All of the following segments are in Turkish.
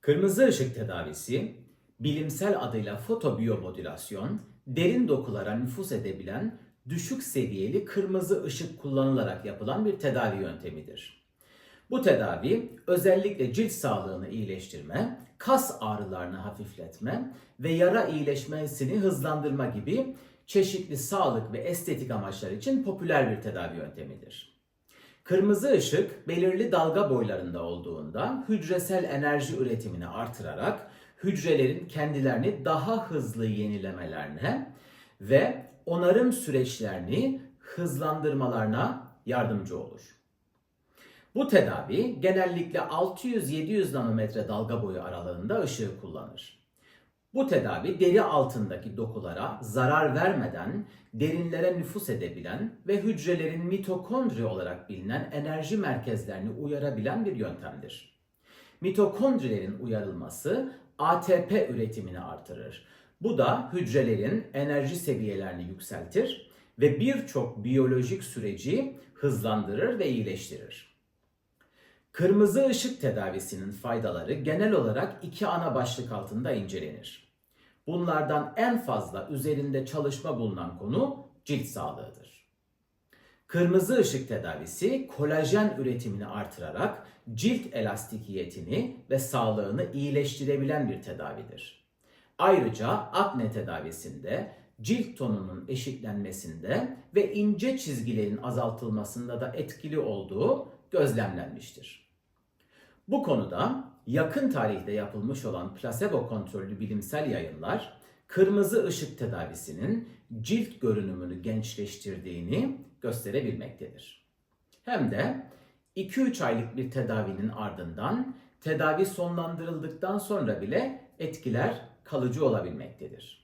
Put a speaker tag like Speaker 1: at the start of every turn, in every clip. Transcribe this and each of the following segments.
Speaker 1: Kırmızı ışık tedavisi, bilimsel adıyla fotobiyomodülasyon, derin dokulara nüfuz edebilen düşük seviyeli kırmızı ışık kullanılarak yapılan bir tedavi yöntemidir. Bu tedavi özellikle cilt sağlığını iyileştirme, kas ağrılarını hafifletme ve yara iyileşmesini hızlandırma gibi çeşitli sağlık ve estetik amaçlar için popüler bir tedavi yöntemidir. Kırmızı ışık belirli dalga boylarında olduğunda hücresel enerji üretimini artırarak hücrelerin kendilerini daha hızlı yenilemelerine ve onarım süreçlerini hızlandırmalarına yardımcı olur. Bu tedavi genellikle 600-700 nanometre dalga boyu aralığında ışığı kullanır. Bu tedavi deri altındaki dokulara zarar vermeden derinlere nüfus edebilen ve hücrelerin mitokondri olarak bilinen enerji merkezlerini uyarabilen bir yöntemdir. Mitokondrilerin uyarılması ATP üretimini artırır. Bu da hücrelerin enerji seviyelerini yükseltir ve birçok biyolojik süreci hızlandırır ve iyileştirir. Kırmızı ışık tedavisinin faydaları genel olarak iki ana başlık altında incelenir. Bunlardan en fazla üzerinde çalışma bulunan konu cilt sağlığıdır. Kırmızı ışık tedavisi kolajen üretimini artırarak cilt elastikiyetini ve sağlığını iyileştirebilen bir tedavidir. Ayrıca akne tedavisinde cilt tonunun eşitlenmesinde ve ince çizgilerin azaltılmasında da etkili olduğu gözlemlenmiştir. Bu konuda yakın tarihte yapılmış olan plasebo kontrollü bilimsel yayınlar kırmızı ışık tedavisinin cilt görünümünü gençleştirdiğini gösterebilmektedir. Hem de 2-3 aylık bir tedavinin ardından tedavi sonlandırıldıktan sonra bile etkiler kalıcı olabilmektedir.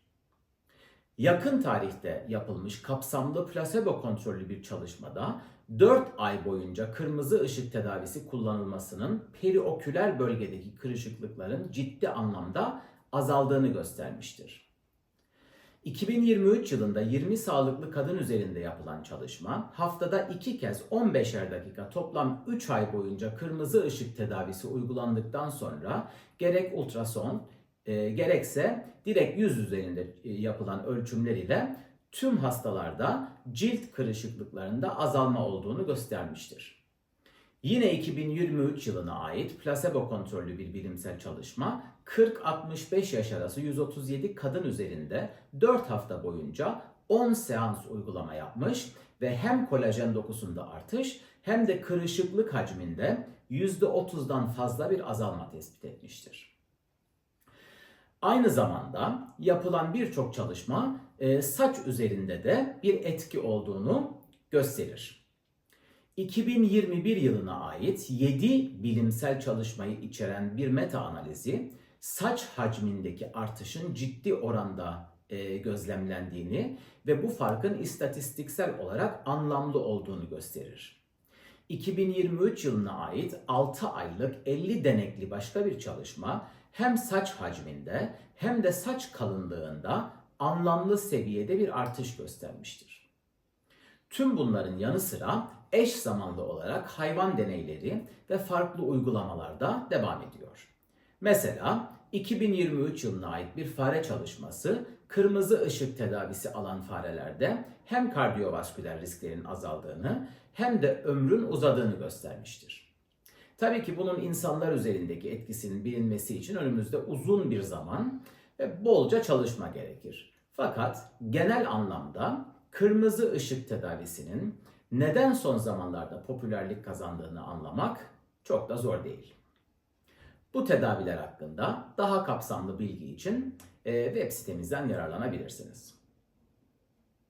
Speaker 1: Yakın tarihte yapılmış kapsamlı plasebo kontrollü bir çalışmada 4 ay boyunca kırmızı ışık tedavisi kullanılmasının perioküler bölgedeki kırışıklıkların ciddi anlamda azaldığını göstermiştir. 2023 yılında 20 sağlıklı kadın üzerinde yapılan çalışma haftada 2 kez 15'er dakika toplam 3 ay boyunca kırmızı ışık tedavisi uygulandıktan sonra gerek ultrason e, gerekse direkt yüz üzerinde e, yapılan ölçümler ile tüm hastalarda cilt kırışıklıklarında azalma olduğunu göstermiştir. Yine 2023 yılına ait plasebo kontrollü bir bilimsel çalışma 40-65 yaş arası 137 kadın üzerinde 4 hafta boyunca 10 seans uygulama yapmış ve hem kolajen dokusunda artış hem de kırışıklık hacminde %30'dan fazla bir azalma tespit etmiştir. Aynı zamanda yapılan birçok çalışma e, saç üzerinde de bir etki olduğunu gösterir. 2021 yılına ait 7 bilimsel çalışmayı içeren bir meta analizi saç hacmindeki artışın ciddi oranda e, gözlemlendiğini ve bu farkın istatistiksel olarak anlamlı olduğunu gösterir. 2023 yılına ait 6 aylık 50 denekli başka bir çalışma hem saç hacminde hem de saç kalınlığında anlamlı seviyede bir artış göstermiştir. Tüm bunların yanı sıra eş zamanlı olarak hayvan deneyleri ve farklı uygulamalarda devam ediyor. Mesela 2023 yılına ait bir fare çalışması kırmızı ışık tedavisi alan farelerde hem kardiyovasküler risklerin azaldığını hem de ömrün uzadığını göstermiştir. Tabii ki bunun insanlar üzerindeki etkisinin bilinmesi için önümüzde uzun bir zaman ve bolca çalışma gerekir. Fakat genel anlamda kırmızı ışık tedavisinin neden son zamanlarda popülerlik kazandığını anlamak çok da zor değil. Bu tedaviler hakkında daha kapsamlı bilgi için e, web sitemizden yararlanabilirsiniz.